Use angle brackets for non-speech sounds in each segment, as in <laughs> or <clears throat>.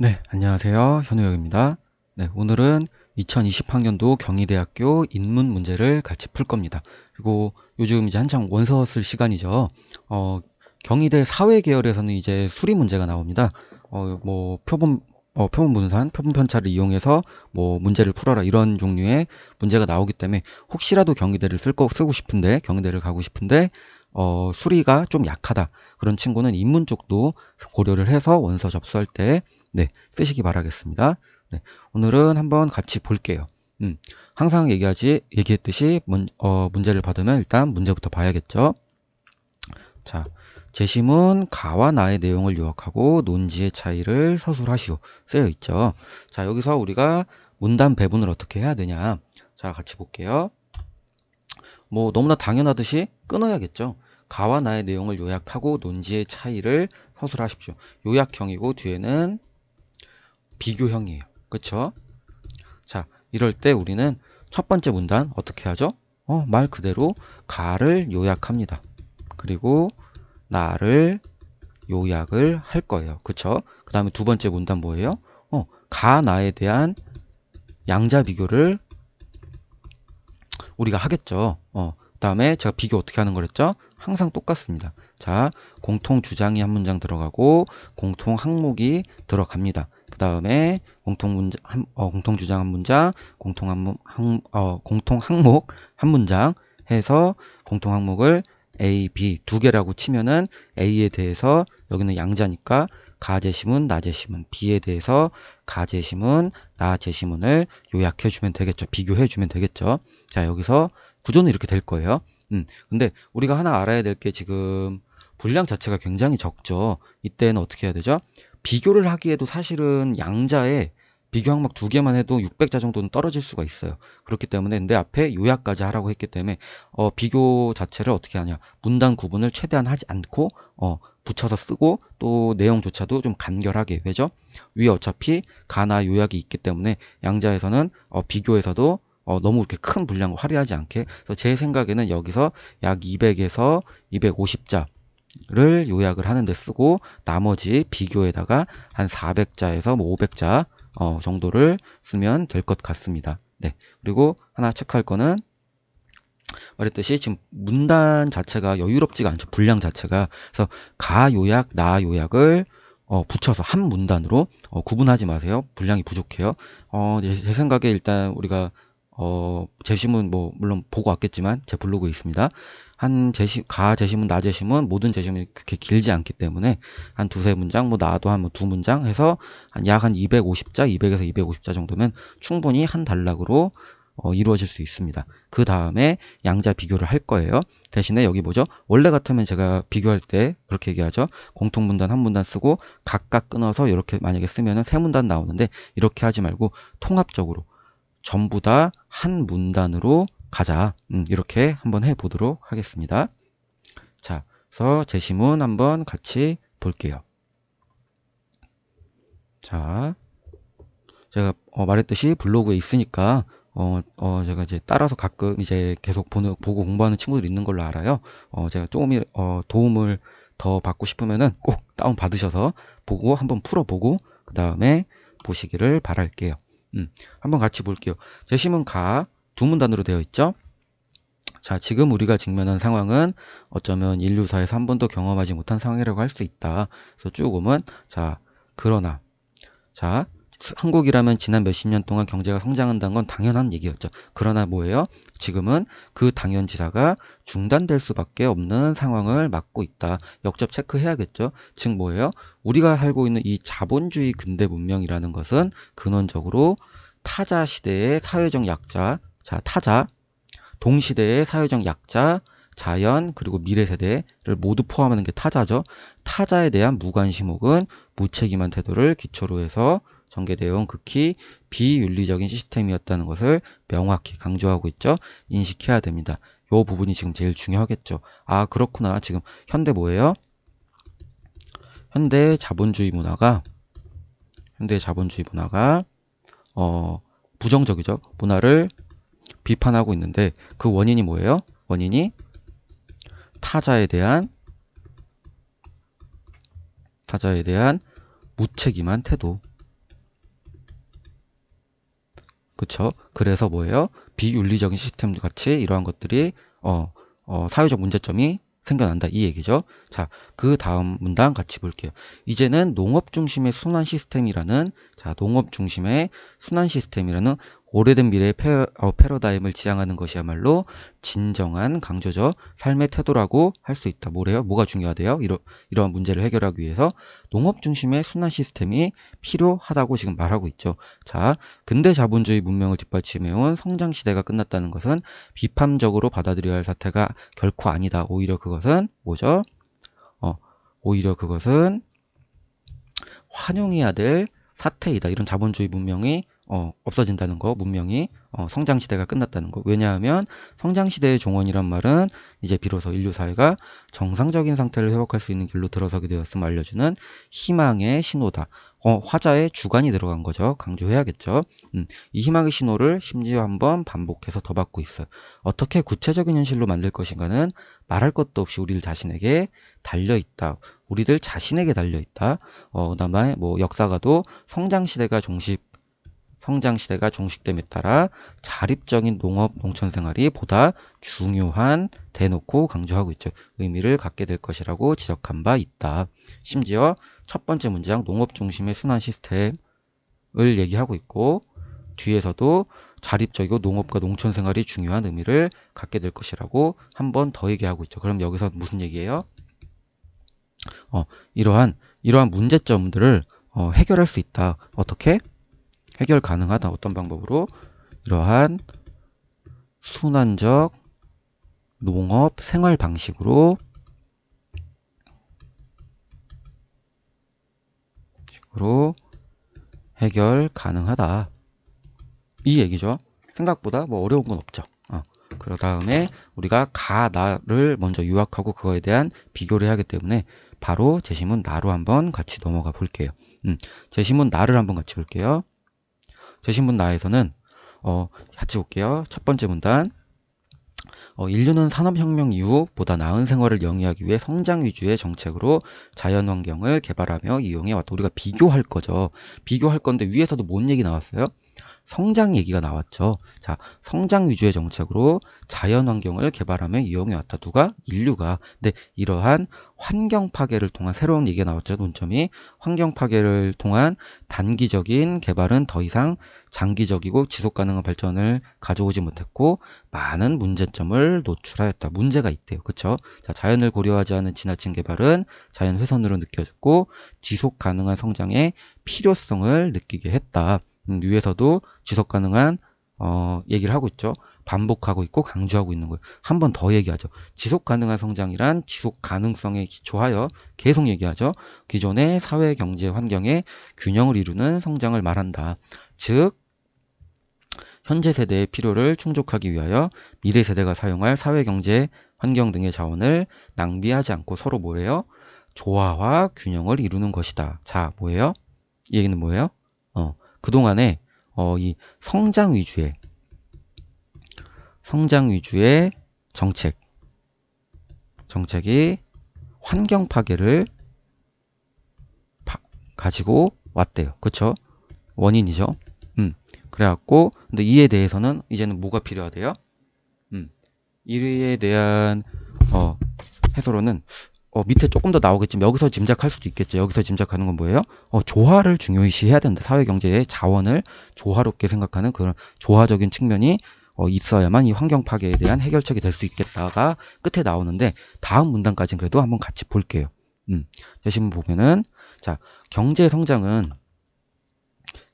네, 안녕하세요. 현우혁입니다. 네, 오늘은 2020학년도 경희대학교 인문 문제를 같이 풀 겁니다. 그리고 요즘 이제 한창 원서 쓸 시간이죠. 어, 경희대 사회 계열에서는 이제 수리 문제가 나옵니다. 어, 뭐 표본 어, 표본 분산, 표본 편차를 이용해서 뭐 문제를 풀어라 이런 종류의 문제가 나오기 때문에 혹시라도 경희대를 쓸 거 쓰고 싶은데 경희대를 가고 싶은데 어, 수리가 좀 약하다. 그런 친구는 인문 쪽도 고려를 해서 원서 접수할 때 네, 쓰시기 바라겠습니다. 네, 오늘은 한번 같이 볼게요. 음, 항상 얘기하지, 얘기했듯이 문, 어, 문제를 받으면 일단 문제부터 봐야겠죠. 자, 재심은 가와 나의 내용을 요약하고 논지의 차이를 서술하시오. 쓰여 있죠. 자, 여기서 우리가 문단 배분을 어떻게 해야 되냐. 자, 같이 볼게요. 뭐 너무나 당연하듯이 끊어야겠죠. 가와 나의 내용을 요약하고 논지의 차이를 서술하십시오. 요약형이고 뒤에는 비교형이에요. 그쵸? 자, 이럴 때 우리는 첫 번째 문단 어떻게 하죠? 어, 말 그대로 가를 요약합니다. 그리고 나를 요약을 할 거예요. 그쵸? 그 다음에 두 번째 문단 뭐예요? 어, 가, 나에 대한 양자 비교를 우리가 하겠죠. 어, 그 다음에 제가 비교 어떻게 하는 거랬죠? 항상 똑같습니다. 자, 공통 주장이 한 문장 들어가고 공통 항목이 들어갑니다. 그 다음에 공통 문장, 한, 어, 공통 주장 한 문장, 공통 항, 항, 어, 공통 항목 한 문장 해서 공통 항목을 A, B 두 개라고 치면은 A에 대해서 여기는 양자니까 가제시문, 나제시문, B에 대해서 가제시문, 나제시문을 요약해 주면 되겠죠. 비교해 주면 되겠죠. 자, 여기서 구조는 이렇게 될 거예요. 음, 근데 우리가 하나 알아야 될 게 지금 분량 자체가 굉장히 적죠. 이때는 어떻게 해야 되죠? 비교를 하기에도 사실은 양자에 비교 항목 두 개만 해도 600자 정도는 떨어질 수가 있어요. 그렇기 때문에 내 앞에 요약까지 하라고 했기 때문에 어, 비교 자체를 어떻게 하냐 문단 구분을 최대한 하지 않고 어, 붙여서 쓰고 또 내용조차도 좀 간결하게 왜죠? 위에 어차피 가나 요약이 있기 때문에 양자에서는 어, 비교에서도 어, 너무 이렇게 큰 분량을 화려하지 않게 그래서 제 생각에는 여기서 약 200에서 250자를 요약을 하는데 쓰고 나머지 비교에다가 한 400자에서 뭐 500자 어, 정도를 쓰면 될 것 같습니다. 네. 그리고 하나 체크할 거는 말했듯이 지금 문단 자체가 여유롭지가 않죠. 분량 자체가. 그래서 가 요약, 나 요약을 어, 붙여서 한 문단으로 어, 구분하지 마세요. 분량이 부족해요. 어, 제, 제 생각에 일단 우리가 어, 제시문 뭐 물론 보고 왔겠지만 제 블로그에 있습니다. 한 제시 가 제시문 나 제시문 모든 제시문이 그렇게 길지 않기 때문에 한 두세 문장 뭐 나도 한 뭐 두 문장 해서 한약한 250자 200에서 250자 정도면 충분히 한 단락으로 어, 이루어질 수 있습니다. 그 다음에 양자 비교를 할 거예요. 대신에 여기 뭐죠? 원래 같으면 제가 비교할 때 그렇게 얘기하죠. 공통 문단 한 문단 쓰고 각각 끊어서 이렇게 만약에 쓰면은 세 문단 나오는데 이렇게 하지 말고 통합적으로 전부 다 한 문단으로 가자. 음, 이렇게 한번 해보도록 하겠습니다. 자, 그래서 제시문 한번 같이 볼게요. 자, 제가 어, 말했듯이 블로그에 있으니까 어, 어, 제가 이제 따라서 가끔 이제 계속 보는, 보고 공부하는 친구들 있는 걸로 알아요. 어, 제가 조금 어, 도움을 더 받고 싶으면은 꼭 다운 받으셔서 보고 한번 풀어보고 그 다음에 보시기를 바랄게요. 음, 한번 같이 볼게요. 제시문 가두 문단으로 되어 있죠. 자, 지금 우리가 직면한 상황은 어쩌면 인류사에서 한 번도 경험하지 못한 상황이라고 할 수 있다. 그래서 쭉 오면 자, 그러나 자, 한국이라면 지난 몇십 년 동안 경제가 성장한다는 건 당연한 얘기였죠. 그러나 뭐예요? 지금은 그 당연지사가 중단될 수밖에 없는 상황을 맞고 있다. 역접 체크해야겠죠. 즉 뭐예요? 우리가 살고 있는 이 자본주의 근대 문명이라는 것은 근원적으로 타자 시대의 사회적 약자, 자 타자, 동시대의 사회적 약자, 자연 그리고 미래 세대를 모두 포함하는 게 타자죠. 타자에 대한 무관심 혹은 무책임한 태도를 기초로 해서 전개되어 온 극히 비윤리적인 시스템이었다는 것을 명확히 강조하고 있죠. 인식해야 됩니다. 이 부분이 지금 제일 중요하겠죠. 아 그렇구나. 지금 현대 뭐예요? 현대 자본주의 문화가 현대 자본주의 문화가 어 부정적이죠. 문화를 비판하고 있는데 그 원인이 뭐예요? 원인이 타자에 대한 타자에 대한 무책임한 태도. 그쵸? 그래서 뭐예요? 비윤리적인 시스템 같이 이러한 것들이 어, 어, 사회적 문제점이 생겨난다 이 얘기죠. 자, 그 다음 문단 같이 볼게요. 이제는 농업 중심의 순환 시스템이라는 자, 농업 중심의 순환 시스템이라는 오래된 미래의 패, 어, 패러다임을 지향하는 것이야말로 진정한 강조죠. 삶의 태도라고 할 수 있다. 뭐래요? 뭐가 중요하대요? 이러, 이러한 문제를 해결하기 위해서 농업 중심의 순환 시스템이 필요하다고 지금 말하고 있죠. 자, 근대 자본주의 문명을 뒷받침해온 성장 시대가 끝났다는 것은 비판적으로 받아들여야 할 사태가 결코 아니다. 오히려 그것은 뭐죠? 어, 오히려 그것은 환영해야 될 사태이다. 이런 자본주의 문명이 어, 없어진다는 거, 문명이 어, 성장 시대가 끝났다는 거. 왜냐하면 성장 시대의 종언이란 말은 이제 비로소 인류 사회가 정상적인 상태를 회복할 수 있는 길로 들어서게 되었음을 알려주는 희망의 신호다. 어, 화자의 주관이 들어간 거죠. 강조해야겠죠. 음, 이 희망의 신호를 심지어 한번 반복해서 더 받고 있어요. 어떻게 구체적인 현실로 만들 것인가는 말할 것도 없이 우리들 자신에게 달려 있다. 우리들 자신에게 달려 있다. 어, 그다음에 뭐 역사가도 성장 시대가 종식 성장 시대가 종식됨에 따라 자립적인 농업 농촌 생활이 보다 중요한 대놓고 강조하고 있죠. 의미를 갖게 될 것이라고 지적한 바 있다. 심지어 첫 번째 문장 농업 중심의 순환 시스템을 얘기하고 있고 뒤에서도 자립적이고 농업과 농촌 생활이 중요한 의미를 갖게 될 것이라고 한 번 더 얘기하고 있죠. 그럼 여기서 무슨 얘기예요? 어, 이러한 이러한 문제점들을 어, 해결할 수 있다. 어떻게? 해결 가능하다. 어떤 방법으로? 이러한 순환적 농업 생활 방식으로 식으로 해결 가능하다. 이 얘기죠. 생각보다 뭐 어려운 건 없죠. 어. 그 다음에 우리가 가, 나를 먼저 유학하고 그거에 대한 비교를 해야 하기 때문에 바로 제시문 나로 한번 같이 넘어가 볼게요. 음, 제시문 나를 한번 같이 볼게요. 제시문 나에서는 어, 같이 볼게요. 첫 번째 문단 어, 인류는 산업혁명 이후 보다 나은 생활을 영위하기 위해 성장 위주의 정책으로 자연환경을 개발하며 이용해 왔다. 우리가 비교할 거죠. 비교할 건데 위에서도 뭔 얘기 나왔어요? 성장 얘기가 나왔죠. 자, 성장 위주의 정책으로 자연 환경을 개발하며 이용해 왔다. 누가? 인류가. 근데 이러한 환경 파괴를 통한 새로운 얘기가 나왔죠. 논점이 환경 파괴를 통한 단기적인 개발은 더 이상 장기적이고 지속 가능한 발전을 가져오지 못했고 많은 문제점을 노출하였다. 문제가 있대요. 그렇죠? 자, 자연을 고려하지 않은 지나친 개발은 자연 훼손으로 느껴졌고 지속 가능한 성장의 필요성을 느끼게 했다. 음, 위에서도 지속 가능한 어, 얘기를 하고 있죠. 반복하고 있고 강조하고 있는 거예요. 한 번 더 얘기하죠. 지속 가능한 성장이란 지속 가능성에 기초하여 계속 얘기하죠. 기존의 사회 경제 환경의 균형을 이루는 성장을 말한다. 즉 현재 세대의 필요를 충족하기 위하여 미래 세대가 사용할 사회 경제 환경 등의 자원을 낭비하지 않고 서로 뭐예요? 조화와 균형을 이루는 것이다. 자, 뭐예요? 이 얘기는 뭐예요? 어, 그동안에 어, 이 성장 위주의 성장 위주의 정책 정책이 환경 파괴를 파, 가지고 왔대요. 그쵸? 원인이죠. 음. 그래갖고 근데 이에 대해서는 이제는 뭐가 필요하대요? 음. 이에 대한 어, 해소로는 어, 밑에 조금 더 나오겠지만 여기서 짐작할 수도 있겠죠. 여기서 짐작하는 건 뭐예요? 어, 조화를 중요시해야 된다. 사회 경제의 자원을 조화롭게 생각하는 그런 조화적인 측면이 어, 있어야만 이 환경 파괴에 대한 해결책이 될 수 있겠다가 끝에 나오는데 다음 문단까지는 그래도 한번 같이 볼게요. 음, 대신 보면은 자 경제 성장은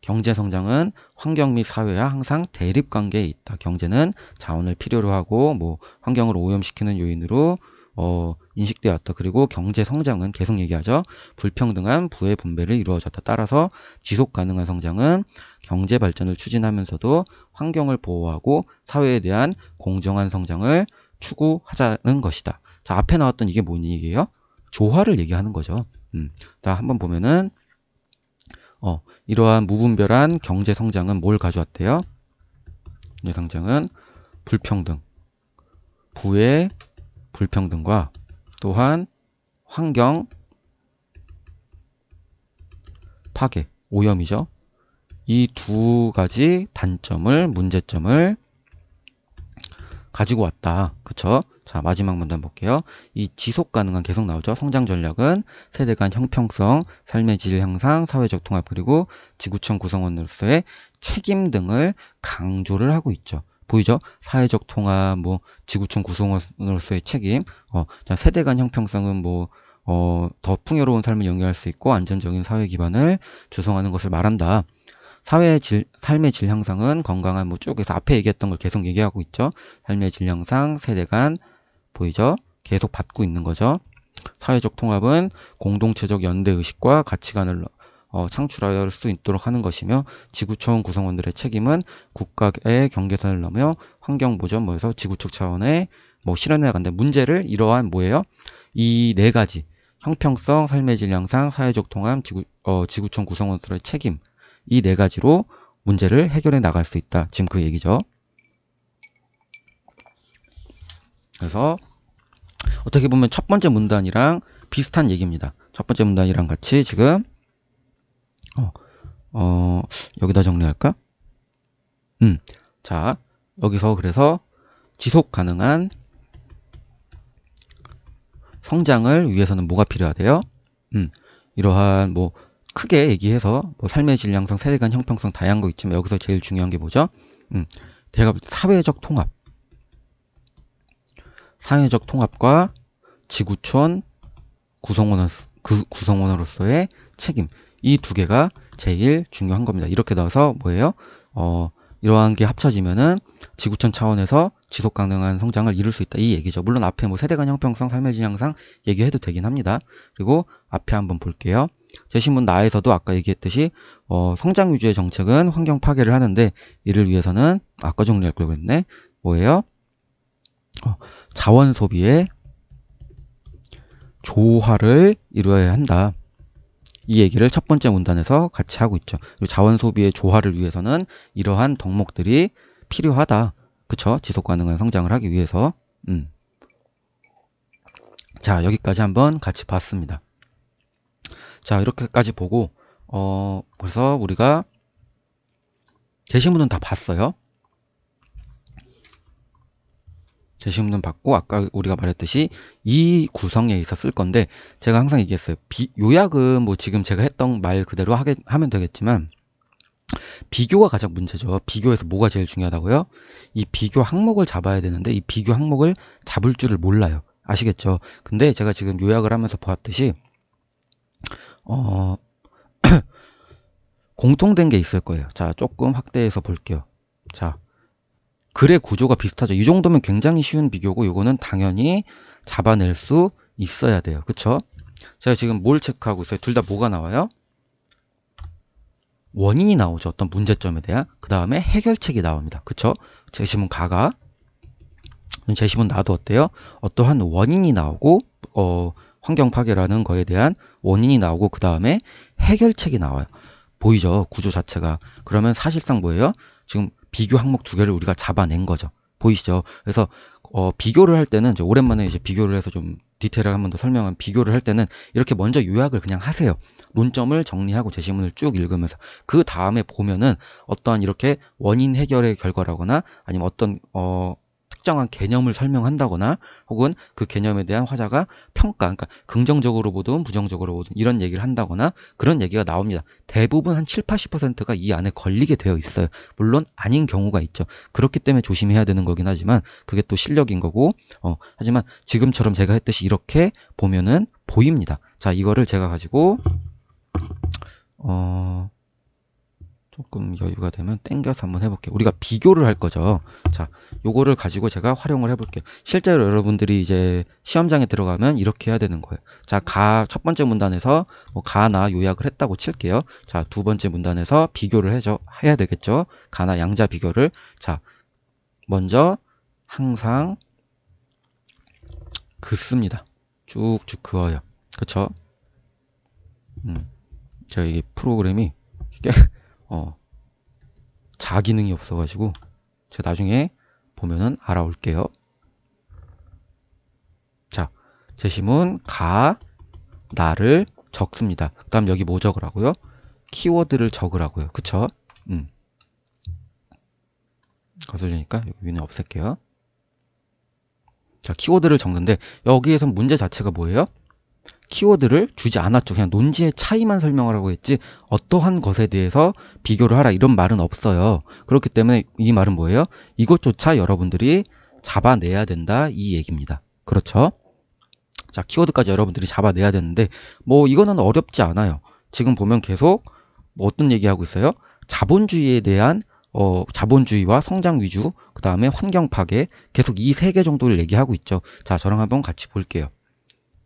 경제 성장은 환경 및 사회와 항상 대립 관계에 있다. 경제는 자원을 필요로 하고 뭐 환경을 오염시키는 요인으로 어, 인식되었다. 그리고 경제 성장은 계속 얘기하죠. 불평등한 부의 분배를 이루어졌다. 따라서 지속 가능한 성장은 경제 발전을 추진하면서도 환경을 보호하고 사회에 대한 공정한 성장을 추구하자는 것이다. 자, 앞에 나왔던 이게 뭔 얘기예요? 조화를 얘기하는 거죠. 음. 자, 한번 보면은 어, 이러한 무분별한 경제 성장은 뭘 가져왔대요? 경제 성장은 불평등, 부의 불평등과 또한 환경 파괴, 오염이죠. 이 두 가지 단점을, 문제점을 가지고 왔다. 그쵸? 자, 마지막 문단 볼게요. 이 지속 가능한 계속 나오죠. 성장 전략은 세대 간 형평성, 삶의 질 향상, 사회적 통합 그리고 지구촌 구성원으로서의 책임 등을 강조를 하고 있죠. 보이죠? 사회적 통합, 뭐 지구촌 구성원으로서의 책임. 어, 자, 세대 간 형평성은 뭐 어, 더 풍요로운 삶을 영위할 수 있고 안전적인 사회 기반을 조성하는 것을 말한다. 사회의 질, 삶의 질 향상은 건강한 뭐 쭉에서 앞에 얘기했던 걸 계속 얘기하고 있죠. 삶의 질 향상, 세대 간 보이죠? 계속 받고 있는 거죠. 사회적 통합은 공동체적 연대 의식과 가치관을 어, 창출할 수 있도록 하는 것이며 지구촌 구성원들의 책임은 국가의 경계선을 넘어 환경 보전 뭐해서 지구축 차원의 뭐 실현해 나간다. 문제를 이러한 뭐예요? 이 네 가지 형평성, 삶의 질 향상, 사회적 통합, 지구, 어, 지구촌 구성원들의 책임 이 네 가지로 문제를 해결해 나갈 수 있다. 지금 그 얘기죠. 그래서 어떻게 보면 첫 번째 문단이랑 비슷한 얘기입니다. 첫 번째 문단이랑 같이 지금 어, 어, 여기다 정리할까? 음, 자, 여기서 그래서 지속 가능한 성장을 위해서는 뭐가 필요하대요? 음, 이러한 뭐 크게 얘기해서 뭐 삶의 질 향상, 세대 간 형평성 다양한 거 있지만 여기서 제일 중요한 게 뭐죠? 음, 제가 볼 때 사회적 통합. 사회적 통합과 지구촌 구성원, 그 구성원으로서의 책임. 이 두 개가 제일 중요한 겁니다. 이렇게 나와서 뭐예요? 어, 이러한 게 합쳐지면은 지구촌 차원에서 지속 가능한 성장을 이룰 수 있다. 이 얘기죠. 물론 앞에 뭐 세대 간 형평성, 삶의 질 향상 얘기해도 되긴 합니다. 그리고 앞에 한번 볼게요. 제신문 나에서도 아까 얘기했듯이 어, 성장 위주의 정책은 환경 파괴를 하는데 이를 위해서는 아까 정리할 걸 그랬네. 뭐예요? 어, 자원 소비의 조화를 이루어야 한다. 이 얘기를 첫 번째 문단에서 같이 하고 있죠. 그리고 자원 소비의 조화를 위해서는 이러한 덕목들이 필요하다. 그쵸? 지속 가능한 성장을 하기 위해서. 음. 자, 여기까지 한번 같이 봤습니다. 자, 이렇게까지 보고, 어, 그래서 우리가 제시문은 다 봤어요. 제시문은 봤고 아까 우리가 말했듯이 이 구성에 쓸 건데 제가 항상 얘기했어요. 비, 요약은 뭐 지금 제가 했던 말 그대로 하게, 하면 되겠지만 비교가 가장 문제죠. 비교에서 뭐가 제일 중요하다고요? 이 비교 항목을 잡아야 되는데 이 비교 항목을 잡을 줄을 몰라요. 아시겠죠? 근데 제가 지금 요약을 하면서 보았듯이 어 <clears throat> 공통된 게 있을 거예요. 자, 조금 확대해서 볼게요. 자, 글의 구조가 비슷하죠. 이 정도면 굉장히 쉬운 비교고 이거는 당연히 잡아낼 수 있어야 돼요. 그쵸? 제가 지금 뭘 체크하고 있어요? 둘 다 뭐가 나와요? 원인이 나오죠. 어떤 문제점에 대한. 그 다음에 해결책이 나옵니다. 그쵸? 제시문 가가. 제시문 나도 어때요? 어떠한 원인이 나오고, 어, 환경 파괴라는 거에 대한 원인이 나오고, 그 다음에 해결책이 나와요. 보이죠? 구조 자체가. 그러면 사실상 뭐예요? 지금 비교 항목 두 개를 우리가 잡아낸 거죠. 보이시죠? 그래서 어, 비교를 할 때는 오랜만에 이제 비교를 해서 좀 디테일하게 한 번 더 설명한 비교를 할 때는 이렇게 먼저 요약을 그냥 하세요. 논점을 정리하고 제시문을 쭉 읽으면서 그 다음에 보면은 어떠한 이렇게 원인 해결의 결과라거나 아니면 어떤 어 특정한 개념을 설명한다거나 혹은 그 개념에 대한 화자가 평가, 그러니까 긍정적으로 보든 부정적으로 보든 이런 얘기를 한다거나 그런 얘기가 나옵니다. 대부분 한 7, 80%가 이 안에 걸리게 되어 있어요. 물론 아닌 경우가 있죠. 그렇기 때문에 조심해야 되는 거긴 하지만 그게 또 실력인 거고 어, 하지만 지금처럼 제가 했듯이 이렇게 보면은 보입니다. 자, 이거를 제가 가지고 어 조금 여유가 되면 땡겨서 한번 해볼게요. 우리가 비교를 할 거죠. 자, 요거를 가지고 제가 활용을 해볼게요. 실제로 여러분들이 이제 시험장에 들어가면 이렇게 해야 되는 거예요. 자, 가, 첫 번째 문단에서 뭐 가나 요약을 했다고 칠게요. 자, 두 번째 문단에서 비교를 해줘, 해야 되겠죠. 가나 양자 비교를. 자, 먼저 항상 긋습니다. 쭉쭉 그어요. 그쵸? 음, 저희 프로그램이 깨, 어, 자기능이 없어가지고 제가 나중에 보면은 알아올게요. 자, 제시문 가, 나를 적습니다. 그 다음 여기 뭐 적으라고요? 키워드를 적으라고요. 그쵸? 음. 거슬리니까 여기 위는 없앨게요. 자, 키워드를 적는데 여기에서 문제 자체가 뭐예요? 키워드를 주지 않았죠. 그냥 논지의 차이만 설명하라고 했지 어떠한 것에 대해서 비교를 하라 이런 말은 없어요. 그렇기 때문에 이 말은 뭐예요? 이것조차 여러분들이 잡아내야 된다 이 얘기입니다. 그렇죠? 자, 키워드까지 여러분들이 잡아내야 되는데 뭐 이거는 어렵지 않아요. 지금 보면 계속 뭐 어떤 얘기하고 있어요? 자본주의에 대한 어, 자본주의와 성장 위주, 그 다음에 환경 파괴, 계속 이 세 개 정도를 얘기하고 있죠. 자, 저랑 한번 같이 볼게요.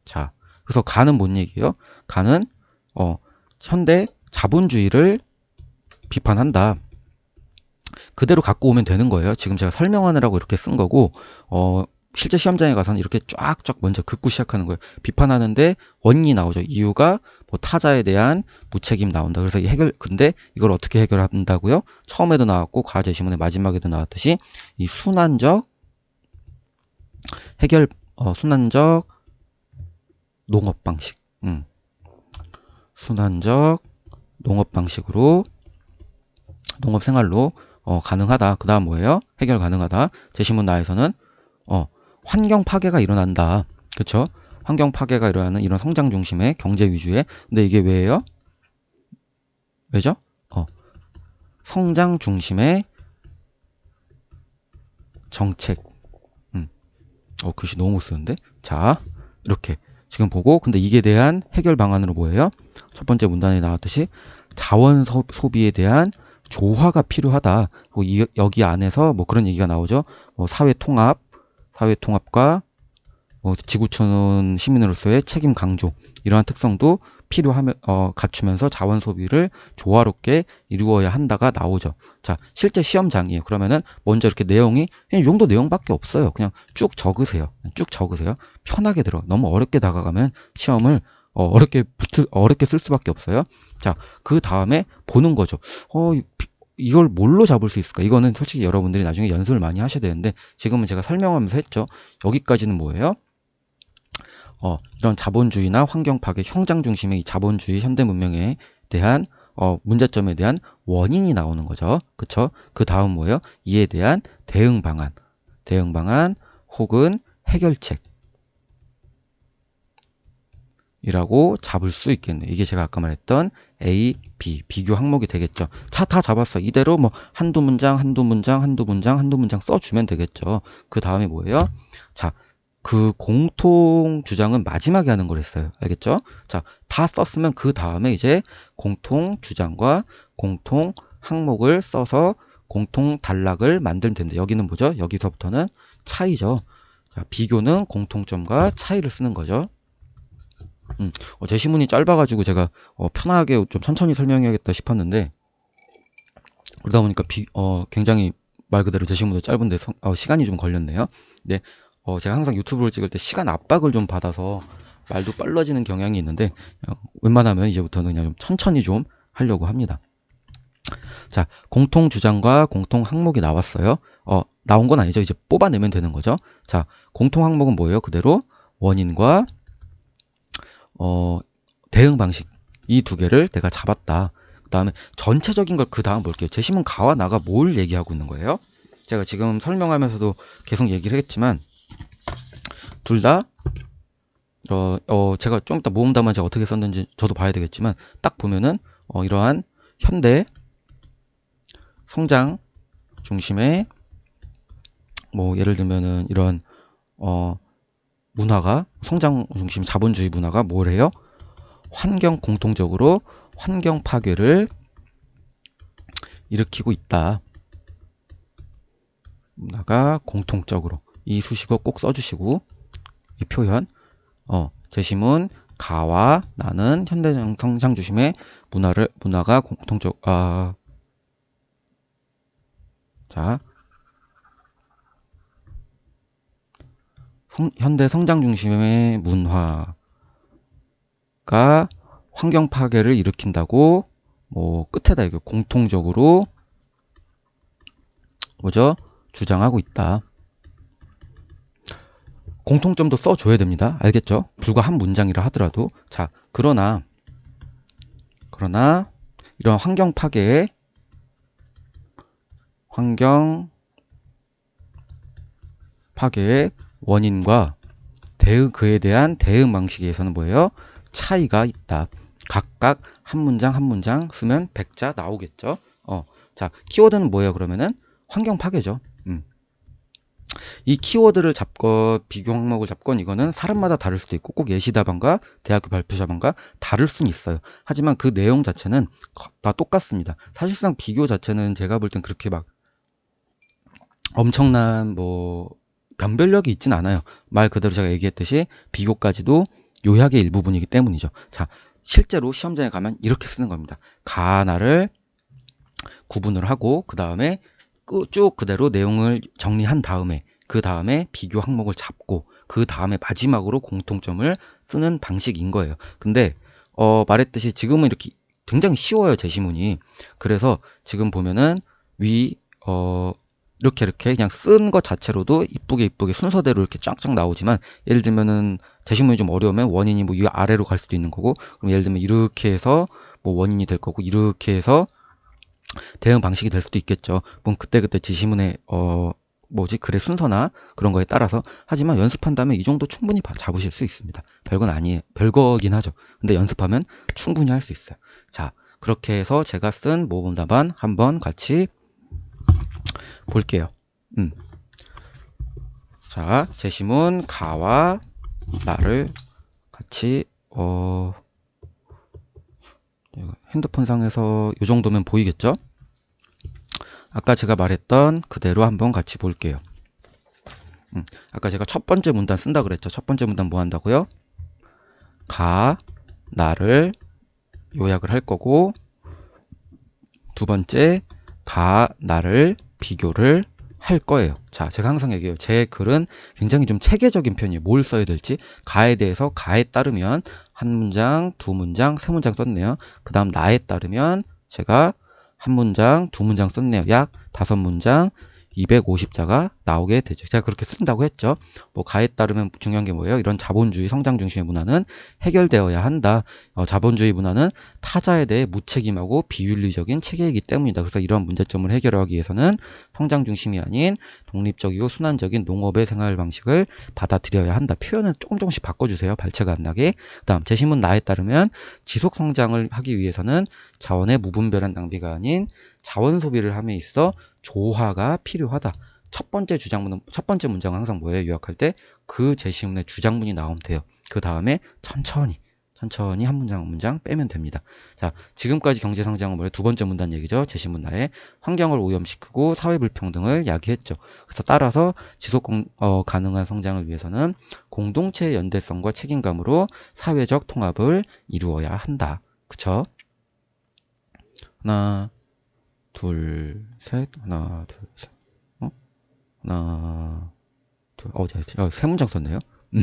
자, 그래서 가는 뭔 얘기예요? 가는 어, 현대 자본주의를 비판한다. 그대로 갖고 오면 되는 거예요. 지금 제가 설명하느라고 이렇게 쓴 거고, 어, 실제 시험장에 가서는 이렇게 쫙쫙 먼저 긋고 시작하는 거예요. 비판하는데 원인이 나오죠. 이유가 뭐 타자에 대한 무책임 나온다. 그래서 이 해결 근데 이걸 어떻게 해결한다고요? 처음에도 나왔고 과제 지문의 마지막에도 나왔듯이 이 순환적 해결 어, 순환적 농업 방식. 음. 순환적 농업 방식으로 농업 생활로 어, 가능하다. 그 다음 뭐예요? 해결 가능하다. 제시문 나에서는 어, 환경 파괴가 일어난다. 그쵸? 환경 파괴가 일어나는 이런 성장 중심의 경제 위주의 근데 이게 왜예요? 왜죠? 어. 성장 중심의 정책. 음. 어, 글씨 너무 못 쓰는데? 자, 이렇게. 지금 보고, 근데 이게 대한 해결 방안으로 뭐예요? 첫 번째 문단에 나왔듯이 자원 소, 소비에 대한 조화가 필요하다. 뭐 이, 여기 안에서 뭐 그런 얘기가 나오죠. 뭐 사회 통합, 사회 통합과 뭐 지구촌 시민으로서의 책임 강조 이러한 특성도 필요하며 어, 갖추면서 자원 소비를 조화롭게 이루어야 한다가 나오죠. 자, 실제 시험장이에요. 그러면은 먼저 이렇게 내용이 그냥 이 정도 내용밖에 없어요. 그냥 쭉 적으세요. 쭉 적으세요. 편하게 들어. 너무 어렵게 다가가면 시험을 어, 어렵게 붙을 어렵게 쓸 수밖에 없어요. 자, 그 다음에 보는 거죠. 어, 이걸 뭘로 잡을 수 있을까? 이거는 솔직히 여러분들이 나중에 연습을 많이 하셔야 되는데 지금은 제가 설명하면서 했죠. 여기까지는 뭐예요? 어, 이런 자본주의나 환경 파괴, 형장 중심의 이 자본주의 현대 문명에 대한 어, 문제점에 대한 원인이 나오는 거죠. 그쵸? 그 다음 뭐예요? 이에 대한 대응 방안, 대응 방안 혹은 해결책. 이라고 잡을 수 있겠네. 이게 제가 아까 말했던 A, B 비교 항목이 되겠죠. 차다 잡았어. 이대로 뭐 한두 문장, 한두 문장, 한두 문장, 한두 문장 써주면 되겠죠. 그 다음에 뭐예요? 자, 그 공통 주장은 마지막에 하는 거랬어요. 알겠죠? 자, 다 썼으면 그 다음에 이제 공통 주장과 공통 항목을 써서 공통 단락을 만들면 됩니다. 여기는 뭐죠? 여기서부터는 차이죠. 자, 비교는 공통점과 차이를 쓰는 거죠. 음, 어, 제 시문이 짧아가지고 제가 어, 편하게 좀 천천히 설명해야겠다 싶었는데 그러다 보니까 비, 어, 굉장히 말 그대로 제 시문도 짧은데 성, 어, 시간이 좀 걸렸네요. 네, 어, 제가 항상 유튜브를 찍을 때 시간 압박을 좀 받아서 말도 빨라지는 경향이 있는데 어, 웬만하면 이제부터는 그냥 좀 천천히 좀 하려고 합니다. 자, 공통 주장과 공통 항목이 나왔어요. 어, 나온 건 아니죠. 이제 뽑아내면 되는 거죠. 자, 공통 항목은 뭐예요? 그대로 원인과 어, 대응 방식 이 두 개를 내가 잡았다. 그 다음에 전체적인 걸 그 다음 볼게요. 제시문 가와 나가 뭘 얘기하고 있는 거예요? 제가 지금 설명하면서도 계속 얘기를 했지만 둘 다, 어, 어, 제가 좀 이따 모음담은 제가 어떻게 썼는지 저도 봐야 되겠지만 딱 보면은 어, 이러한 현대 성장 중심의 뭐 예를 들면은 이런 어, 문화가 성장 중심 자본주의 문화가 뭘 해요? 환경 공통적으로 환경 파괴를 일으키고 있다. 문화가 공통적으로 이 수식어 꼭 써주시고 이 표현 어 제시문 가와 나는 현대 성장 중심의 문화를 문화가 공통적 아 자, 성, 현대 성장 중심의 문화가 환경 파괴를 일으킨다고 뭐 끝에다 이거 공통적으로 뭐죠? 주장하고 있다. 공통점도 써줘야 됩니다. 알겠죠? 불과 한 문장이라 하더라도 자 그러나 그러나 이런 환경 파괴에 환경 파괴의 원인과 대응 그에 대한 대응 방식에서는 뭐예요? 차이가 있다. 각각 한 문장 한 문장 쓰면 백자 나오겠죠. 어, 자 키워드는 뭐예요? 그러면은 환경 파괴죠. 음. 이 키워드를 잡건 비교 항목을 잡건 이거는 사람마다 다를 수도 있고 꼭 예시 답안과 대학교 발표 답안과 다를 수는 있어요. 하지만 그 내용 자체는 다 똑같습니다. 사실상 비교 자체는 제가 볼 땐 그렇게 막 엄청난 뭐 변별력이 있진 않아요. 말 그대로 제가 얘기했듯이 비교까지도 요약의 일부분이기 때문이죠. 자, 실제로 시험장에 가면 이렇게 쓰는 겁니다. 가나를 구분을 하고 그 다음에 쭉 그대로 내용을 정리한 다음에 그 다음에 비교 항목을 잡고 그 다음에 마지막으로 공통점을 쓰는 방식인 거예요. 근데 어, 말했듯이 지금은 이렇게 굉장히 쉬워요 제시문이. 그래서 지금 보면은 위 어, 이렇게 이렇게 그냥 쓴 것 자체로도 이쁘게 이쁘게 순서대로 이렇게 쫙쫙 나오지만 예를 들면은 제시문이 좀 어려우면 원인이 뭐 위 아래로 갈 수도 있는 거고 그럼 예를 들면 이렇게 해서 뭐 원인이 될 거고 이렇게 해서 대응 방식이 될 수도 있겠죠. 뭐 그때그때 지시문의 어 뭐지 글의 순서나 그런 거에 따라서 하지만 연습한다면 이 정도 충분히 잡으실 수 있습니다. 별건 아니에요. 별거긴 하죠. 근데 연습하면 충분히 할 수 있어요. 자 그렇게 해서 제가 쓴 모범 답안 한번 같이 볼게요. 음. 자, 제시문 가와 나를 같이 어 핸드폰 상에서 이 정도면 보이겠죠? 아까 제가 말했던 그대로 한번 같이 볼게요. 음, 아까 제가 첫 번째 문단 쓴다 그랬죠. 첫 번째 문단 뭐 한다고요? 가, 나를 요약을 할 거고 두 번째 가, 나를 비교를 할 거예요. 자, 제가 항상 얘기해요. 제 글은 굉장히 좀 체계적인 편이에요. 뭘 써야 될지. 가에 대해서 가에 따르면 한 문장, 두 문장, 세 문장 썼네요. 그 다음 나에 따르면 제가 한 문장, 두 문장 썼네요. 약 다섯 문장, 250자가 나오게 되죠. 제가 그렇게 쓴다고 했죠. 뭐 가에 따르면 중요한 게 뭐예요? 이런 자본주의 성장 중심의 문화는 해결되어야 한다. 어, 자본주의 문화는 타자에 대해 무책임하고 비윤리적인 체계이기 때문이다. 그래서 이런 문제점을 해결하기 위해서는 성장 중심이 아닌 독립적이고 순환적인 농업의 생활 방식을 받아들여야 한다. 표현은 조금 조금씩 바꿔주세요. 발체가 안 나게. 그다음 제시문 나에 따르면 지속 성장을 하기 위해서는 자원의 무분별한 낭비가 아닌 자원 소비를 함에 있어 조화가 필요하다. 첫 번째 주장문은 첫 번째 문장은 항상 뭐예요? 요약할 때 그 제시문의 주장문이 나오면 돼요. 그 다음에 천천히 천천히 한 문장 한 문장 빼면 됩니다. 자, 지금까지 경제 성장은 뭐예요? 두 번째 문단 얘기죠. 제시문 나에 환경을 오염시키고 사회 불평등을 야기했죠. 그래서 따라서 지속 공, 어, 가능한 성장을 위해서는 공동체의 연대성과 책임감으로 사회적 통합을 이루어야 한다. 그쵸? 하나, 둘, 셋, 하나, 둘, 셋. 어? 하나, 둘, 어, 제가 세 문장 썼네요. 음,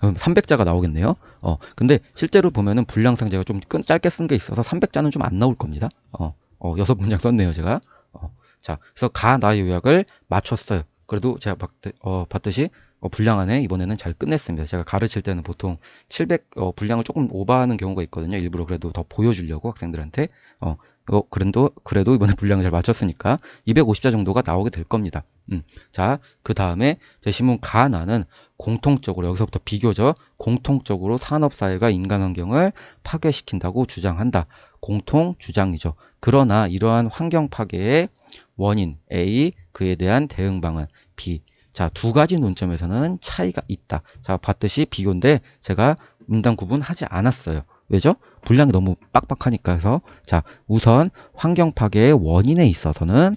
300자가 나오겠네요. 어, 근데 실제로 보면은 분량상 제가 좀 짧게 쓴 게 있어서 300자는 좀 안 나올 겁니다. 어, 어, 여섯 문장 썼네요, 제가. 어, 자, 그래서 가, 나 요약을 맞췄어요. 그래도 제가 봤, 어, 봤듯이 어, 분량 안에 이번에는 잘 끝냈습니다. 제가 가르칠 때는 보통 700 어, 분량을 조금 오버하는 경우가 있거든요. 일부러 그래도 더 보여주려고 학생들한테 어, 어 그래도 그래도 이번에 <laughs> 분량을 잘 맞췄으니까 250자 정도가 나오게 될 겁니다. 음, 자, 그 다음에 제시문 가나는 공통적으로 여기서부터 비교죠. 공통적으로 산업사회가 인간환경을 파괴시킨다고 주장한다. 공통 주장이죠. 그러나 이러한 환경 파괴의 원인 A, 그에 대한 대응 방안 B 자, 두 가지 논점에서는 차이가 있다. 자, 봤듯이 비교인데 제가 문단 구분하지 않았어요. 왜죠? 분량이 너무 빡빡하니까 해서 자, 우선 환경 파괴의 원인에 있어서는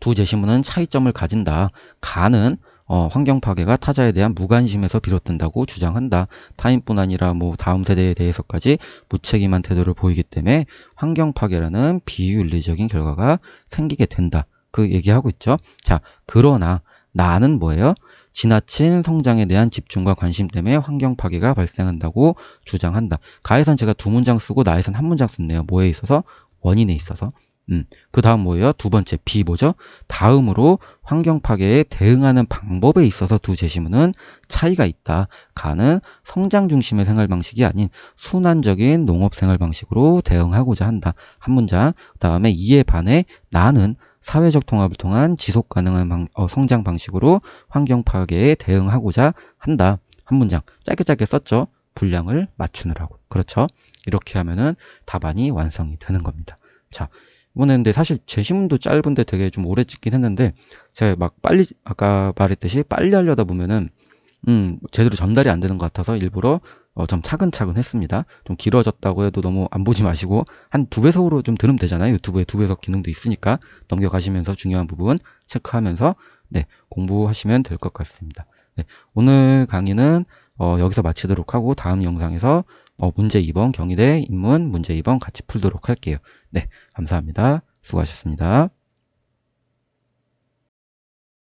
두 제시문은 차이점을 가진다. 가는 어, 환경 파괴가 타자에 대한 무관심에서 비롯된다고 주장한다. 타인뿐 아니라 뭐 다음 세대에 대해서까지 무책임한 태도를 보이기 때문에 환경 파괴라는 비윤리적인 결과가 생기게 된다. 그 얘기하고 있죠. 자, 그러나 나는 뭐예요? 지나친 성장에 대한 집중과 관심 때문에 환경 파괴가 발생한다고 주장한다. 가에선 제가 두 문장 쓰고 나에선 한 문장 썼네요. 뭐에 있어서? 원인에 있어서. 음, 그 다음 뭐예요? 두 번째 B 뭐죠? 다음으로 환경 파괴에 대응하는 방법에 있어서 두 제시문은 차이가 있다. 가는 성장 중심의 생활 방식이 아닌 순환적인 농업 생활 방식으로 대응하고자 한다. 한 문장. 그 다음에 이에 반해 나는 사회적 통합을 통한 지속 가능한 방- 어, 성장 방식으로 환경 파괴에 대응하고자 한다. 한 문장 짧게 짧게 썼죠. 분량을 맞추느라고. 그렇죠? 이렇게 하면은 답안이 완성이 되는 겁니다. 자, 이번에 근데 사실 제시문도 짧은데 되게 좀 오래 찍긴 했는데 제가 막 빨리 아까 말했듯이 빨리 하려다 보면은 음, 제대로 전달이 안 되는 것 같아서 일부러 어, 좀 차근차근 했습니다. 좀 길어졌다고 해도 너무 안 보지 마시고 한 두 배속으로 좀 들으면 되잖아요. 유튜브에 두 배속 기능도 있으니까 넘겨가시면서 중요한 부분 체크하면서 네, 공부하시면 될 것 같습니다. 네, 오늘 강의는 어, 여기서 마치도록 하고 다음 영상에서 어, 문제 2번 경희대 인문 문제 2번 같이 풀도록 할게요. 네, 감사합니다. 수고하셨습니다.